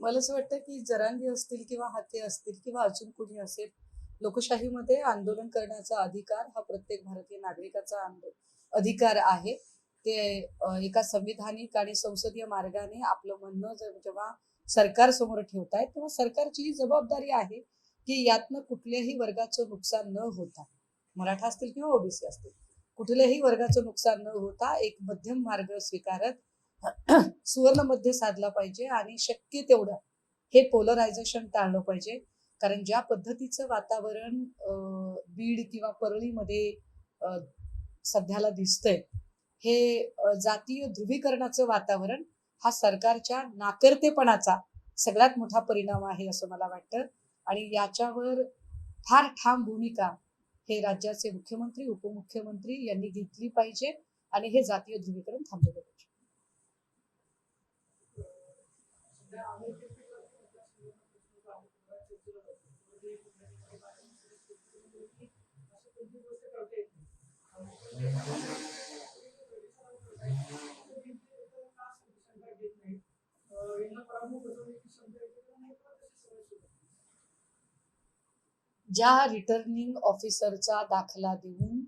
मला असं वाटतं की जरांगी असतील किंवा हाते असतील किंवा अजून कुणी असेल लोकशाहीमध्ये आंदोलन करण्याचा अधिकार हा प्रत्येक भारतीय नागरिकाचा अधिकार आहे. ते एका संविधानिक आणि संसदीय मार्गाने आपलं म्हणणं जेव्हा सरकार समोर ठेवतायत तेव्हा सरकारची ही जबाबदारी आहे. की यातनं कुठल्याही वर्गाचं नुकसान न होता मराठा असतील किंवा ओबीसी असतील कुठल्याही वर्गाचं नुकसान न होता एक मध्यम मार्ग स्वीकारत सुवर्णमध्ये साधला पाहिजे आणि शक्य तेवढं हे पोलरायझेशन टाळलं पाहिजे. कारण ज्या पद्धतीचं वातावरण बीड किंवा परळीमध्ये सध्याला दिसतंय हे जातीय ध्रुवीकरणाचं वातावरण हा सरकारच्या नाकर्तेपणाचा सगळ्यात मोठा परिणाम आहे असं मला वाटतं. आणि याच्यावर फार ठाम भूमिका हे राज्याचे मुख्यमंत्री उपमुख्यमंत्री यांनी घेतली पाहिजे आणि हे जातीय ध्रुवीकरण थांबवलं पाहिजे Thank you मतदारसंघात प्रश्न जो आहे तो बऱ्याच चर्चेला जातो. म्हणजे कुठल्या ठिकाणी बाहेर अशी कोणती गोष्ट करता येत नाही. शंका घेत नाही. अं, यांना पराभव बसवण्याची शंका येते का नाही किंवा तशी सवय सुरू आहे? ज्या रिटर्निंग ऑफिसरचा दाखला देऊन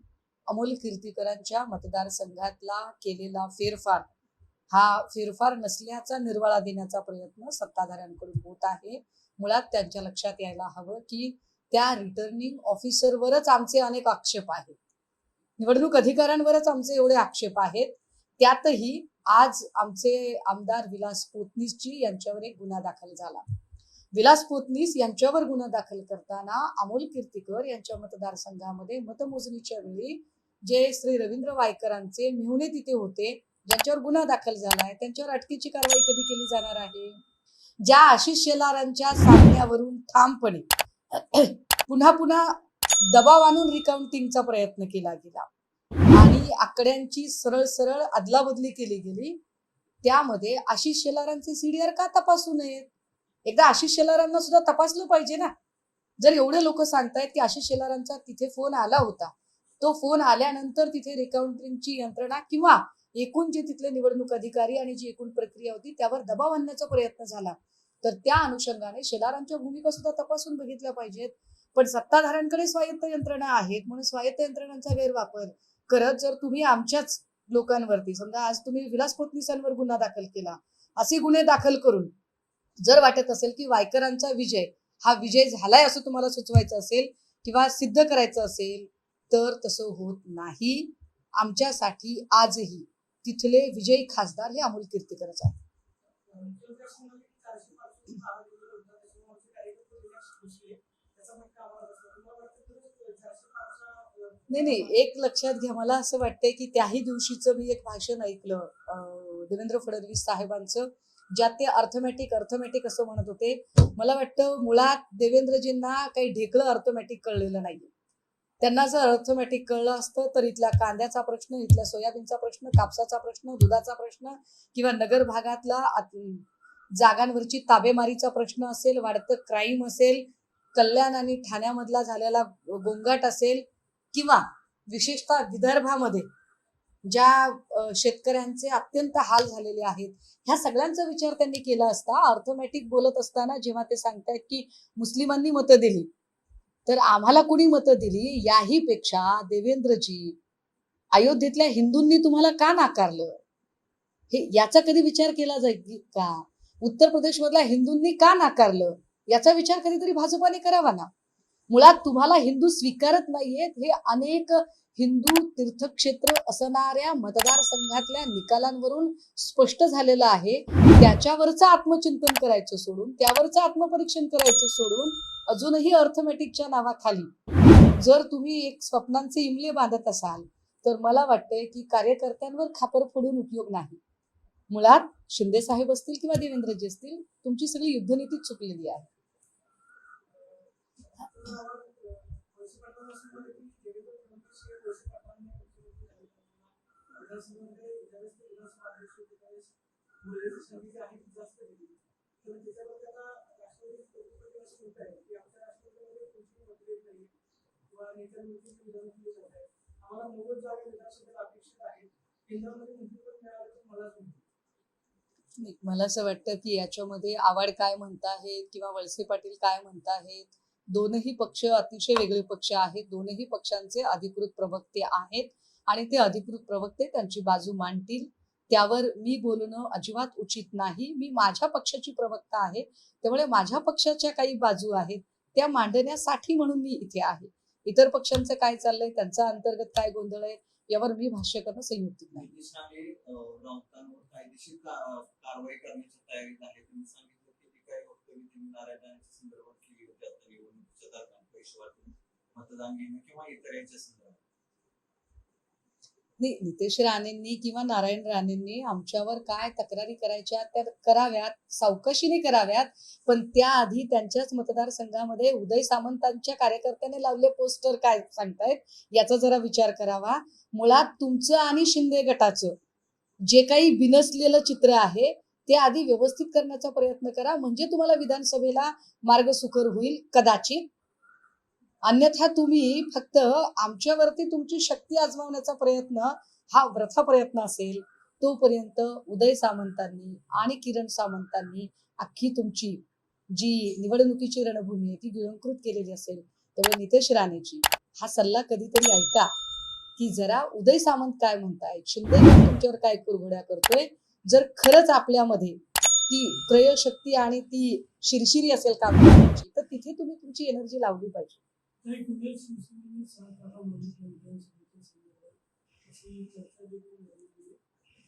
अमोल कीर्तीकरांच्या मतदारसंघातला केलेला फेरफार हा फेरफार नसल्याचा निर्वाळा देण्याचा प्रयत्न सत्ताधाऱ्यांकडून होत आहे. मुळात त्यांच्या लक्षात यायला हवं की त्या रिटर्निंग ऑफिसरवरच आमचे अनेक आक्षेप आहेत. निवडणूक अधिकाऱ्यांवरच आमचे एवढे आक्षेप आहेत. त्यातही आज आमचे आमदार विलास पोतनीसजी यांच्यावर एक गुन्हा दाखल झाला. विलास पोतनीस यांच्यावर गुन्हा दाखल करताना अमोल कीर्तीकर यांच्या मतदारसंघामध्ये मतमोजणीच्या वेळी जे श्री रवींद्र वायकरांचे मेहुणे तिथे होते ज्यांच्यावर गुन्हा दाखल झाला आहे त्यांच्यावर अटकेची कारवाई कधी केली जाणार आहे? ज्या आशिष शेलारांच्या सांगण्यावरून ठामपणे पुन्हा पुन्हा दबाव आणून रिकाउंटिंगचा प्रयत्न केला गेला. आणि आकड्यांची सरळ सरळ अदलाबदली केली गेली. त्यामध्ये आशिष शेलारांचे सीडीआर का तपासू नयेत? एकदा आशिष शेलारांना सुद्धा तपासलं पाहिजे ना. जर एवढे लोक सांगतायत की आशिष शेलारांचा तिथे फोन आला होता तो फोन आल्यानंतर तिथे रिकाउंटिंगची यंत्रणा किंवा एकूण जे तिथले निवडणूक अधिकारी आणि जी एकूण प्रक्रिया होती त्यावर दबाव आणण्याचा प्रयत्न झाला. तर त्या अनुषंगाने शेलारांच्या भूमिका सुद्धा तपासून बघितल्या पाहिजेत. पण सत्ताधाऱ्यांकडे स्वायत्त यंत्रणा आहेत म्हणून स्वायत्त यंत्रणांचा गैरवापर करत जर तुम्ही आमच्याच लोकांवरती समजा आज तुम्ही विलास पोतनीसांवर गुन्हा दाखल केला असे गुन्हे दाखल करून जर वाटत असेल की वायकरांचा विजय हा विजय झालाय असं तुम्हाला सुचवायचं असेल किंवा सिद्ध करायचं असेल तर तसं होत नाही. आमच्यासाठी आजही तिथले विजयी खासदार हे अमोल कीर्तीकरच आहे नाही नाही एक लक्षात घ्या. मला असं वाटतंय की त्याही दिवशीचं मी एक भाषण ऐकलं अं, देवेंद्र फडणवीस साहेबांचं. ज्यात ते अर्थमॅटिक अर्थमॅटिक असं म्हणत होते. मला वाटतं मुळात देवेंद्रजींना काही ढेकळं अर्थमॅटिक कळलेलं नाही त्यांना जर अर्थमॅटिक कळलं असतं तर इथल्या कांद्याचा प्रश्न इथल्या सोयाबीनचा प्रश्न कापसाचा प्रश्न दुधाचा प्रश्न किंवा नगर भागातला जागांवरची ताबेमारीचा प्रश्न असेल वाढतं क्राईम असेल कल्याण आणि ठाण्यामधला झालेला गोंगाट असेल किंवा विशेषतः विदर्भामध्ये ज्या शेतकऱ्यांचे अत्यंत हाल झालेले आहेत ह्या सगळ्यांचा विचार त्यांनी केला असता. अर्थमॅटिक बोलत असताना जेव्हा ते सांगतायत की मुस्लिमांनी मतं दिली तर आम्हाला कुणी मतं दिली? याही पेक्षा देवेंद्रजी अयोध्येतल्या हिंदूंनी तुम्हाला का नाकारलं? हे याचा कधी विचार केला जाईल का? उत्तर प्रदेशमधल्या हिंदूंनी का नाकारलं? याचा विचार कधीतरी भाजपाने करावा ना. मुळात तुम्हाला हिंदू स्वीकारत नाहीयेत. हे अनेक हिंदू तीर्थक्षेत्र असणाऱ्या मतदारसंघातल्या निकालांवरून स्पष्ट झालेलं आहे. त्याच्यावरचं आत्मचिंतन करायचं सोडून त्यावरचं आत्मपरीक्षण करायचं सोडून अजूनही अर्थमॅटिकच्या नावाखाली जर तुम्ही एक स्वप्नांचे इमले बांधत असाल तर मला वाटतंय की कार्यकर्त्यांवर खापर फोडून उपयोग नाही. मुळात शिंदे साहेब असतील किंवा देवेंद्रजी असतील तुमची सगळी युद्धनीतीच चुकलेली आहे. मला असं वाटतं की याच्यामध्ये आवाड काय म्हणताहेत किंवा वळसे पाटील काय म्हणताहेत? दोनही पक्ष अतिशय वेगळे पक्ष आहेत. दोनही पक्षांचे अधिकृत प्रवक्ते आहेत आणि ते अधिकृत प्रवक्ते त्यांची बाजू मांडतील. त्यावर मी बोलणं अजिबात उचित नाही. मी माझ्या पक्षाची प्रवक्ता आहे. त्यामुळे माझ्या पक्षाच्या काही बाजू आहेत त्या मांडण्यासाठी म्हणून मी इथे आहे. इतर पक्षांचं काय चाललंय त्यांचा अंतर्गत काय गोंधळ आहे यावर मी भाष्य करणं संयुक्तिक नाही नितीश राणे राऊतांवर कायदेशीर का- कारवाई करण्याच्या तयारीत आहे तुम्ही सांगितलं की ती काही वक्तव्य त्यांनी नारायण राणेच्या संदर्भात केली होती आता मतदान घेणं किंवा इतर यांच्या संदर्भात? नाही नितेश राणेंनी किंवा नारायण राणेंनी आमच्यावर काय तक्रारी करायच्या त्या कराव्यात सावकाशीने कराव्यात पण त्याआधी त्यांच्याच मतदारसंघामध्ये उदय सामंतांच्या कार्यकर्त्याने लावले पोस्टर काय सांगतायत याचा जरा विचार करावा. मुळात तुमचं आणि शिंदे गटाचं जे काही बिनसलेलं चित्र आहे ते आधी व्यवस्थित करण्याचा प्रयत्न करा. म्हणजे तुम्हाला विधानसभेला मार्ग सुकर होईल कदाचित. अन्यथा तुम्ही फक्त आमच्यावरती तुमची शक्ती आजमावण्याचा प्रयत्न हा व्रथा प्रयत्न असेल तोपर्यंत उदय सामंतांनी आणि किरण सामंतांनी अख्खी तुमची जी निवडणुकीची रणभूमी आहे ती गिळंकृत केलेली असेल त्यामुळे नितेश राणेची हा सल्ला कधीतरी ऐका की जरा उदय सामंत काय म्हणतायत शिंदे तुमच्यावर काय कुरघोड्या करतोय? जर खरंच आपल्यामध्ये ती क्रयशक्ती आणि ती शिरशिरी असेल काम करण्याची तर तिथे तुम्ही तुमची एनर्जी लावली पाहिजे. तरी पुणे शिवसेनेने सात जागा विधानसभेच्या संदर्भात अशी चर्चा देखील झालेली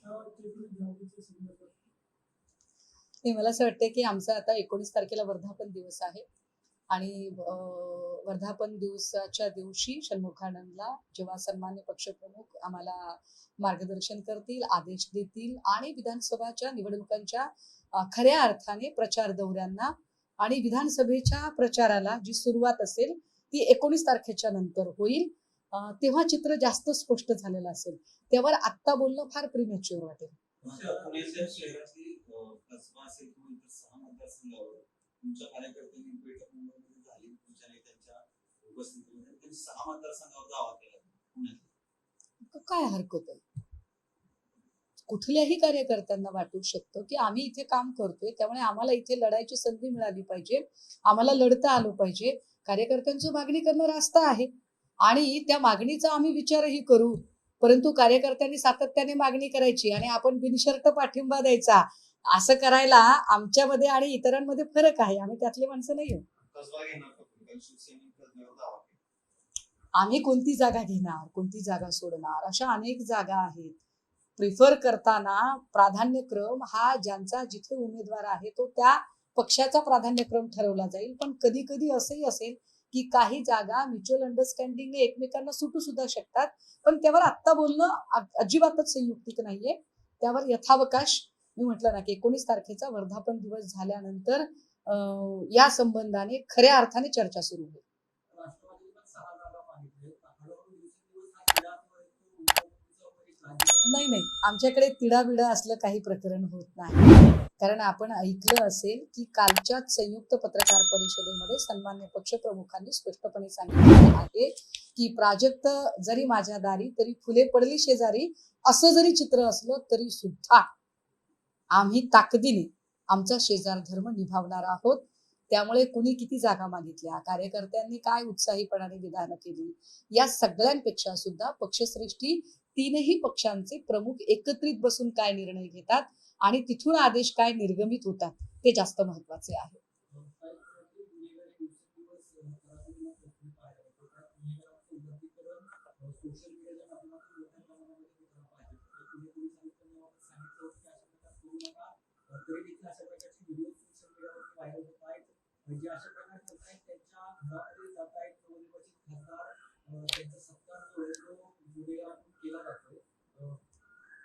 आहे जागेच्या संदर्भात नाही मला असं वाटतं की आमचा आता एकोणीस तारखेला वर्धापन दिवस आहे. आणि वर्धापन दिवसाच्या दिवशी षण्मुखानंदला जेव्हा सन्मान्य पक्षप्रमुख आम्हाला मार्गदर्शन करतील आदेश देतील आणि विधानसभाच्या निवडणुकांच्या खऱ्या अर्थाने प्रचार दौऱ्यांना आणि विधानसभेच्या प्रचाराला जी सुरुवात असेल ती एकोणीस तारखेच्या नंतर होईल. तेव्हा चित्र जास्त स्पष्ट झालेलं असेल. त्यावर आत्ता बोलणं फार प्रिमॅच्युअर वाटेल. काय हरकत आहे? कुठल्याही कार्यकर्त्यांना वाटू शकतं की आम्ही इथे काम करतोय त्यामुळे आम्हाला इथे लढायची संधी मिळाली पाहिजे आम्हाला लढता आलं पाहिजे. कार्यकर्त्यांचं मागणी करणं रास्त आहे. आणि त्या मागणीचा आम्ही विचारही करू परंतु कार्यकर्त्यांनी सातत्याने मागणी करायची आणि आपण बिनशर्त पाठिंबा द्यायचा. असं करायला आमच्यामध्ये आणि इतरांमध्ये फरक आहे. आम्ही त्यातले माणसं नाही आम्ही कोणती जागा घेणार कोणती जागा सोडणार अशा अनेक जागा आहेत. प्रिफर करताना प्राधान्यक्रम हा ज्यांचा जिथे उमेदवार आहे तो त्या पक्षाचा प्राधान्यक्रम ठरवला जाईल. पण कधी कधी असंही असेल की काही जागा म्युच्युअल अंडरस्टँडिंगने एकमेकांना सुटू सुद्धा शकतात. पण त्यावर आत्ता बोलणं अजिबातच संयुक्तिक नाहीये. त्यावर यथावकाश मी म्हटलं ना की एकोणीस तारखेचा वर्धापन दिवस झाल्यानंतर या संबंधाने खऱ्या अर्थाने चर्चा सुरू होईल राष्ट्रवादीने पण सहा जागा मागितल्या हळूहळू दिवसेंदिवस हा तिढा किंवा एक उमेदवारीचा एक राजकीय नाही नाही. आमच्याकडे तिडाबिडा असलं काही प्रकरण होत नाही. कारण आपण ऐकलं असेल की कालच्याच संयुक्त पत्रकार परिषदेमध्ये सन्मान्य पक्षप्रमुखांनी स्पष्टपणे सांगितलं आहे की प्राजक्त जरी माझ्या दारी तरी फुले पडली शेजारी. असं जरी चित्र असलं तरी सुद्धा आम्ही ताकदीने आमचा शेजार धर्म निभावणार आहोत. त्यामुळे कुणी किती जागा मागितल्या? कार्यकर्त्यांनी काय उत्साहीपणाने विधानं केली? या सगळ्यांपेक्षा सुद्धा पक्षश्रेष्ठी तीनही पक्षांचे प्रमुख एकत्रित बसून काय निर्णय घेतात आणि तिथून आदेश काय निर्गमित होतात ते जास्त महत्त्वाचे आहे. अशा म्हणजे अशा प्रकारे त्यांच्या घरामध्ये जात आहेत नवनिर्वाचित खासदार अं, त्यांचा सत्कार जो आहे तो गुन्हेगारातून केला जातोय अं,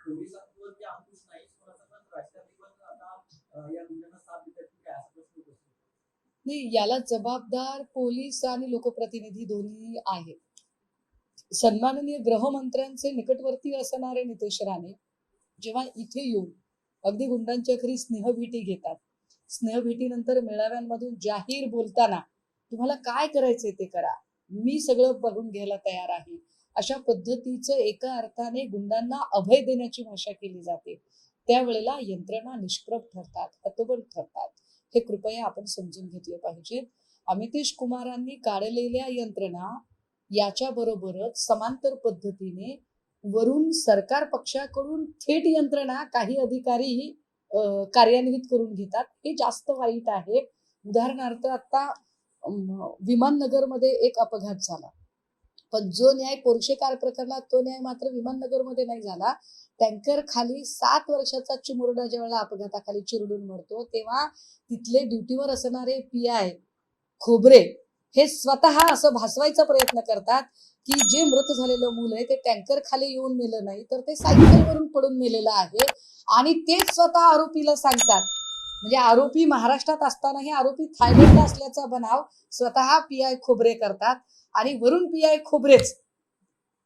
पोलिसांवरती अंकुश नाहीच पण असं पण राजकारणी पण आता अं, या गुन्ह्यांना साथ देतात की काय असा प्रश्न उपस्थित होतो. नाही याला जबाबदार पोलीस आणि लोकप्रतिनिधी दोन्ही आहेत. सन्माननीय गृहमंत्र्यांचे निकटवर्ती असणारे नितेश राणे जेव्हा इथे येऊन अगदी गुंडांच्या घरी स्नेहभेटी घेतात. स्नेहभेटीनंतर मेळाव्यांमधून जाहीर बोलताना तुम्हाला काय करायचंय ते करा. मी सगळं बघून घ्यायला तयार आहे. अशा पद्धतीचं एका अर्थाने गुंडांना अभय देण्याची भाषा केली जाते. त्यावेळेला यंत्रणा निष्प्रभ ठरतात हतबल ठरतात. हे कृपया आपण समजून घेतले पाहिजे. अमितेश कुमारांनी काढलेल्या यंत्रणा याच्या बरोबरच समांतर पद्धतीने वरून सरकार पक्षाकडून थेट यंत्रणा काही अधिकारी कार्यान्वित करून घेतात. हे जास्त वाईट आहे. उदाहरणार्थ आता विमाननगरमध्ये एक अपघात झाला. पण जो न्याय पोर्शे कार प्रकरणात तो न्याय मात्र विमाननगरमध्ये नाही झाला. टँकर खाली सात वर्षाचा चिमुरडा ज्यावेळेला अपघाताखाली चिरडून मरतो तेव्हा तिथले ड्युटीवर असणारे पी आय खोबरे हे स्वतः असं भासवायचा प्रयत्न करतात की जे मृत झालेलं मूल आहे ते टँकर खाली येऊन मेलं नाही तर ते सायकलवरून पडून मेलेलं आहे. आणि तेच स्वतः आरोपीला सांगतात. म्हणजे आरोपी महाराष्ट्रात असतानाही आरोपी थायलंडला असल्याचा बनाव स्वतः पी आय खोबरे करतात. आणि वरून पी आय खोबरेच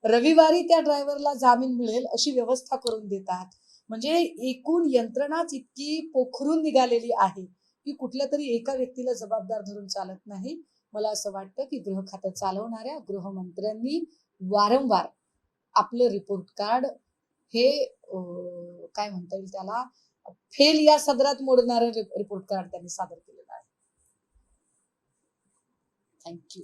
रविवारी त्या ड्रायव्हरला जामीन मिळेल अशी व्यवस्था करून देतात म्हणजे एकूण यंत्रणाच इतकी पोखरून निघालेली आहे की कुठल्या तरी एका व्यक्तीला जबाबदार धरून चालत नाही. मला असं वाटतं की गृह खातं चालवणाऱ्या गृहमंत्र्यांनी वारंवार आपलं रिपोर्ट कार्ड हे काय म्हणता येईल त्याला फेल या सदरात मोडणारं रिपोर्ट कार्ड त्यांनी सादर केलेलं आहे. थँक्यू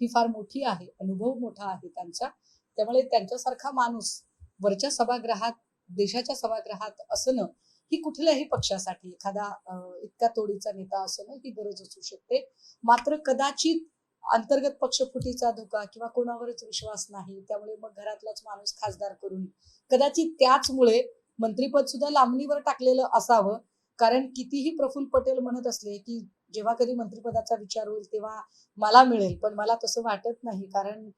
ही फार मोठी आहे अनुभव मोठा आहे त्यांचा. त्यामुळे त्यांच्यासारखा माणूस वरच्या सभागृहात देशाच्या सभागृहात असणं ही कुठल्याही पक्षासाठी एखादा इतक्या इतका तोडीचा नेता असणं ही गरज असू शकते. मात्र कदाचित अंतर्गत पक्षफुटीचा धोका किंवा कोणावरच विश्वास नाही त्यामुळे मग घरातलाच माणूस खासदार करून कदाचित त्याचमुळे मंत्रीपद सुद्धा लांबणीवर टाकलेलं असावं. कारण कितीही प्रफुल्ल पटेल म्हणत असले की जेव्हा कधी मंत्रिपदाचा विचार होईल तेव्हा मला मिळेल पण मला तसं वाटत नाही. कारण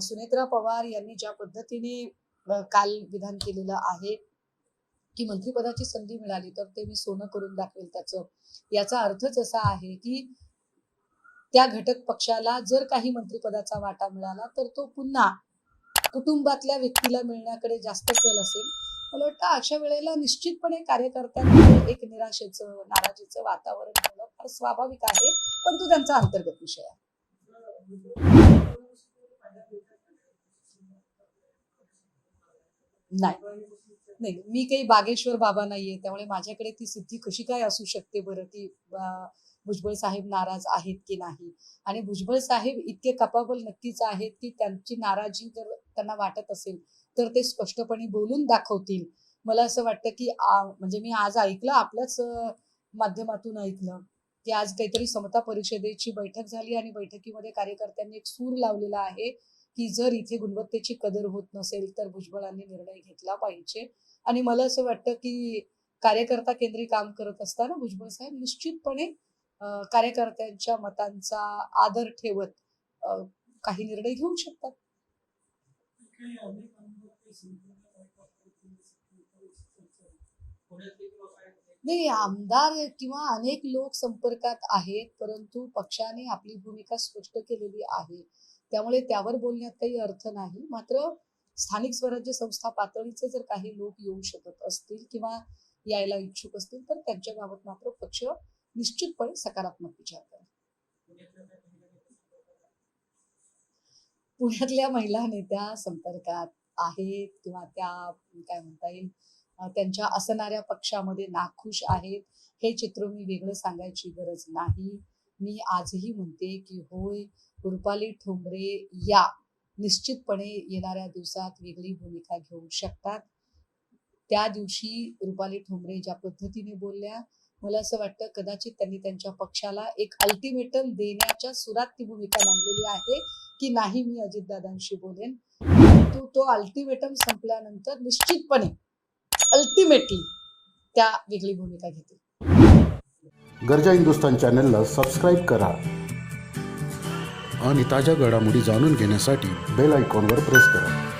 सुनेत्रा पवार यांनी ज्या पद्धतीने काल विधान केलेलं आहे की मंत्रिपदाची संधी मिळाली तर ते मी सोनं करून दाखवेल त्याचं. याचा अर्थच असा आहे की त्या घटक पक्षाला जर काही मंत्रिपदाचा वाटा मिळाला तर तो पुन्हा कुटुंबातल्या व्यक्तीला मिळण्याकडे जास्त कल असेल. मला वाटतं अशा वेळेला निश्चितपणे कार्यकर्त्यांमध्ये एक निराशेचं नाराजीचं वातावरण स्वाभाविक आहे पण तो त्यांचा अंतर्गत विषय आहे. नाही. नाही मी काही बागेश्वर बाबा नाहीये त्यामुळे माझ्याकडे ती सिद्धी कशी काय असू शकते बरं? की भुजबळ साहेब नाराज आहेत की नाही? आणि भुजबळ साहेब इतके कपाबल नक्कीच आहेत की त्यांची नाराजी जर त्यांना वाटत असेल तर ते स्पष्टपणे बोलून दाखवतील. मला असं वाटतं की म्हणजे मी आज ऐकलं आपल्याच माध्यमातून ऐकलं. की आज काहीतरी समता परिषदेची बैठक झाली आणि बैठकीमध्ये कार्यकर्त्यांनी एक सूर लावलेला आहे की जर इथे गुणवत्तेची कदर होत नसेल तर भुजबळांनी निर्णय घेतला पाहिजे. आणि मला असं वाटतं की कार्यकर्ता केंद्री काम करत असताना भुजबळ साहेब निश्चितपणे कार्यकर्त्यांच्या मतांचा आदर ठेवत काही निर्णय घेऊ शकतात. पुण्यात नाही आमदार किंवा अनेक लोक संपर्कात आहेत परंतु पक्षाने आपली भूमिका स्पष्ट केलेली आहे. त्यामुळे त्यावर बोलण्यात काही अर्थ नाही. मात्र स्थानिक स्वराज्य संस्था पातळीचे जर काही लोक येऊ शकत असतील किंवा यायला इच्छुक असतील तर त्यांच्या बाबत मात्र पक्ष निश्चितपणे सकारात्मक विचार करेल. पुण्यातल्या महिला नेत्या संपर्कात आहेत किंवा त्या काय म्हणता येईल त्यांच्या असणाऱ्या पक्षामध्ये नाखुश आहेत. हे चित्र मी वेगळं सांगायची गरज नाही. मी आजही म्हणते की होय रुपाली ठोंबरे या निश्चितपणे येणाऱ्या दिवसात वेगळी भूमिका घेऊ शकतात. त्या दिवशी रुपाली ठोंबरे ज्या पद्धतीने बोलल्या मला असं वाटतं कदाचित त्यांनी त्यांच्या पक्षाला एक अल्टिमेटम देण्याच्या सुरात ती भूमिका मांडलेली आहे की नाही मी अजितदादांशी बोलेन. परंतु तो अल्टिमेटम संपल्यानंतर निश्चितपणे अल्टिमेटली त्या वेगळी भूमिका घेतील. गरजा हिंदुस्तान चॅनलला सबस्क्राईब करा. आणि ताज्या घडामोडी जाणून घेण्यासाठी बेल आयकॉनवर प्रेस करा.